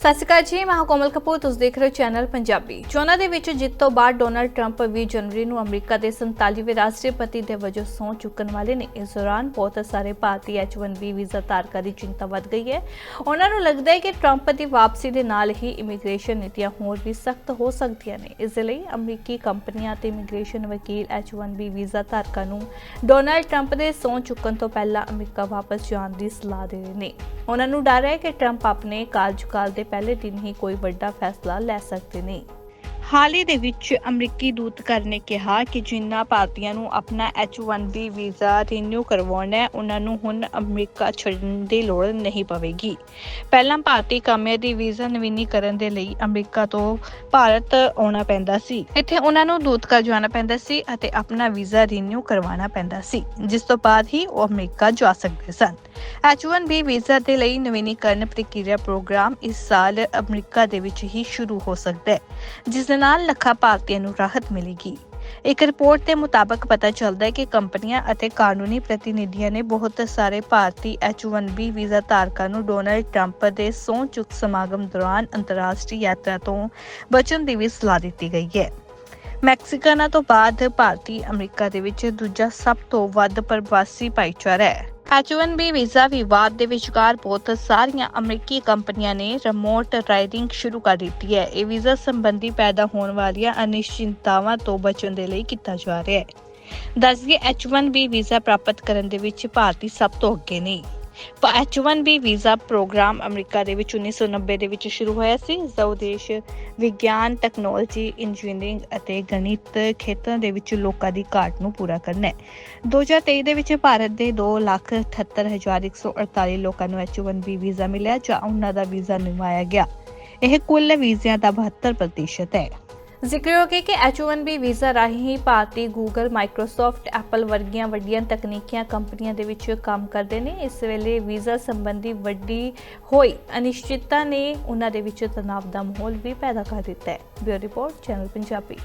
ਸਤਿ ਸ਼੍ਰੀ ਅਕਾਲ ਜੀ, ਮੈਂ ਕੋਮਲ ਕਪੂਰ, ਤੁਸੀਂ ਦੇਖ ਰਹੇ ਹੋ ਚੈਨਲ ਪੰਜਾਬੀ। ਚੋਣਾਂ ਦੇ ਵਿੱਚ ਜਿੱਤ ਤੋਂ ਬਾਅਦ ਡੋਨਲਡ ਟਰੰਪ 20 ਜਨਵਰੀ ਨੂੰ ਅਮਰੀਕਾ ਦੇ 47ਵੇਂ ਰਾਸ਼ਟਰਪਤੀ ਦੇ ਵਜੋਂ ਸਹੁੰ ਚੁੱਕਣ ਵਾਲੇ ਨੇ। ਇਸ ਦੌਰਾਨ ਬਹੁਤ ਸਾਰੇ ਭਾਰਤੀ H1B ਵੀਜ਼ਾ ਧਾਰਕਾਂ ਦੀ ਚਿੰਤਾ ਵੱਧ ਗਈ ਹੈ। ਉਹਨਾਂ ਨੂੰ ਲੱਗਦਾ ਹੈ ਕਿ ਟਰੰਪ ਦੀ ਵਾਪਸੀ ਦੇ ਨਾਲ ਹੀ ਇਮੀਗ੍ਰੇਸ਼ਨ ਨੀਤੀਆਂ ਹੋਰ ਵੀ ਸਖਤ ਹੋ ਸਕਦੀਆਂ ਨੇ। ਇਸ ਲਈ ਅਮਰੀਕੀ ਕੰਪਨੀਆਂ ਤੇ ਇਮੀਗ੍ਰੇਸ਼ਨ ਵਕੀਲ H1B ਵੀਜ਼ਾ ਧਾਰਕਾਂ ਨੂੰ ਡੋਨਲਡ ਟਰੰਪ ਦੇ ਸਹੁੰ ਚੁੱਕਣ ਤੋਂ ਪਹਿਲਾਂ ਅਮਰੀਕਾ ਵਾਪਸ ਜਾਣ ਦੀ ਸਲਾਹ ਦੇ ਰਹੇ ਨੇ। ਉਹਨਾਂ ਨੂੰ ਡਰ ਹੈ ਕਿ ਟਰੰਪ ਆਪਣੇ ਕਾਰਜਕਾਲ ਦੇ ਪਹਿਲੇ ਦਿਨ ਹੀ ਕੋਈ ਵੱਡਾ ਫੈਸਲਾ ਲੈ ਸਕਦੇ ਨੇ। ਹਾਲ ਹੀ ਦੇ ਵਿੱਚ ਅਮਰੀਕੀ ਦੂਤਘਰ ਨੇ ਕਿਹਾ ਕਿ ਜਿਨ੍ਹਾਂ ਭਾਰਤੀਆਂ ਨੂੰ ਆਪਣਾ H1B ਵੀਜ਼ਾ ਰੀਨਿਊ ਕਰਵਾਉਣਾ ਹੈ, ਉਹਨਾਂ ਨੂੰ ਹੁਣ ਅਮਰੀਕਾ ਛੱਡਣ ਦੀ ਲੋੜ ਨਹੀਂ ਪਵੇਗੀ। ਪਹਿਲਾਂ ਭਾਰਤੀ ਕਾਮਿਆਂ ਦੀ ਵੀਜ਼ਾ ਨਵੀਨੀਕਰਨ ਦੇ ਲਈ ਅਮਰੀਕਾ ਤੋਂ ਭਾਰਤ ਆਉਣਾ ਪੈਂਦਾ ਸੀ। ਇੱਥੇ ਉਹਨਾਂ ਨੂੰ ਦੂਤਘਰ ਜਾਣਾ ਪੈਂਦਾ ਸੀ ਅਤੇ ਆਪਣਾ ਵੀਜ਼ਾ ਰੀਨਿਊ ਕਰਵਾਉਣਾ ਪੈਂਦਾ ਸੀ, ਜਿਸ ਤੋਂ ਬਾਅਦ ਹੀ ਉਹ ਅਮਰੀਕਾ ਜਾ ਸਕਦੇ ਸਨ। H1B ਵੀਜ਼ਾ ਦੇ ਲਈ ਨਵੀਨੀਕਰਨ ਪ੍ਰਕਿਰਿਆ ਪ੍ਰੋਗਰਾਮ ਇਸ ਸਾਲ ਅਮਰੀਕਾ ਦੇ ਵਿੱਚ ਹੀ ਸ਼ੁਰੂ ਹੋ ਸਕਦਾ ਹੈ, ਜਿਸ ਦੇ ਨਾਲ ਲੱਖਾਂ ਭਾਰਤੀਆਂ ਨੂੰ ਰਾਹਤ ਮਿਲੇਗੀ। ਇੱਕ ਰਿਪੋਰਟ ਦੇ ਮੁਤਾਬਕ ਪਤਾ ਚੱਲਦਾ ਹੈ ਕਿ ਕੰਪਨੀਆਂ ਅਤੇ ਕਾਨੂੰਨੀ ਪ੍ਰਤੀਨਿਧੀਆਂ ਨੇ ਬਹੁਤ ਸਾਰੇ ਭਾਰਤੀ H1B ਵੀਜ਼ਾ ਧਾਰਕਾਂ ਨੂੰ ਡੋਨਲਡ ਟਰੰਪ ਦੇ ਸਹੁੰ ਚੁੱਕ ਸਮਾਗਮ ਦੌਰਾਨ ਅੰਤਰਰਾਸ਼ਟਰੀ ਯਾਤਰਾ ਤੋਂ ਬਚਣ ਦੀ ਵੀ ਸਲਾਹ ਦਿੱਤੀ ਗਈ ਹੈ। ਮੈਕਸੀਕਨਾਂ ਤੋਂ ਬਾਅਦ ਭਾਰਤੀ ਅਮਰੀਕਾ ਦੇ ਵਿੱਚ ਦੂਜਾ ਸਭ ਤੋਂ ਵੱਧ ਪ੍ਰਵਾਸੀ ਭਾਈਚਾਰਾ ਹੈ। H1B ਵੀਜ਼ਾ ਵਿਵਾਦ ਦੇ ਵਿਚਕਾਰ ਬਹੁਤ ਸਾਰੀਆਂ ਅਮਰੀਕੀ ਕੰਪਨੀਆਂ ਨੇ ਰਿਮੋਟ ਰਾਈਡਿੰਗ ਸ਼ੁਰੂ ਕਰ ਦਿੱਤੀ ਹੈ। ਇਹ ਵੀਜ਼ਾ ਸੰਬੰਧੀ ਪੈਦਾ ਹੋਣ ਵਾਲੀਆਂ ਅਨਿਸ਼ਚਿੰਤਾਵਾਂ ਤੋਂ ਬਚਣ ਦੇ ਲਈ ਕੀਤਾ ਜਾ ਰਿਹਾ ਹੈ। ਦੱਸਦੀਏ H1B ਵੀਜ਼ਾ ਪ੍ਰਾਪਤ ਕਰਨ ਦੇ ਵਿੱਚ ਭਾਰਤੀ ਸਭ ਤੋਂ ਅੱਗੇ ਨੇ। ਪਰ H1B ਵੀਜ਼ਾ ਪ੍ਰੋਗਰਾਮ ਅਮਰੀਕਾ ਦੇ ਵਿੱਚ 1990 ਦੇ ਵਿੱਚ ਸ਼ੁਰੂ ਹੋਇਆ ਸੀ ਇਸ ਦਾ ਉਦੇਸ਼ ਵਿਗਿਆਨ ਟੈਕਨੋਲੋਜੀ ਇੰਜੀਨੀਅਰਿੰਗ ਅਤੇ ਗਣਿਤ ਖੇਤਰਾਂ ਦੇ ਵਿੱਚ ਲੋਕਾਂ ਦੀ ਘਾਟ ਨੂੰ ਪੂਰਾ ਕਰਨਾ ਹੈ। 2023 ਦੇ ਵਿੱਚ ਭਾਰਤ ਦੇ 278148 ਲੋਕਾਂ ਨੂੰ H1B ਵੀਜ਼ਾ ਮਿਲਿਆ, ਜਾਂ ਉਹਨਾਂ ਦਾ ਵੀਜ਼ਾ ਨਿਵਾਇਆ ਗਿਆ। ਇਹ ਕੁੱਲ ਵੀਜ਼ਿਆਂ ਦਾ 72% ਹੈ। ਜ਼ਿਕਰਯੋਗ ਹੈ ਕਿ H1B ਵੀਜ਼ਾ ਰਾਹੀਂ ਭਾਰਤੀ ਗੂਗਲ ਮਾਈਕਰੋਸਾਫਟ ਐਪਲ ਵਰਗੀਆਂ ਵੱਡੀਆਂ ਤਕਨੀਕੀਆਂ ਕੰਪਨੀਆਂ ਦੇ ਵਿੱਚ ਕੰਮ ਕਰਦੇ ਨੇ। ਇਸ ਵੇਲੇ ਵੀਜ਼ਾ ਸੰਬੰਧੀ ਵੱਡੀ ਹੋਈ ਅਨਿਸ਼ਚਿਤਤਾ ਨੇ, ਉਹਨਾਂ ਦੇ ਵਿੱਚ ਤਣਾਅ ਦਾ ਮਾਹੌਲ ਵੀ ਪੈਦਾ ਕਰ ਦਿੱਤਾ ਹੈ। Bureau report, channel Punjabi.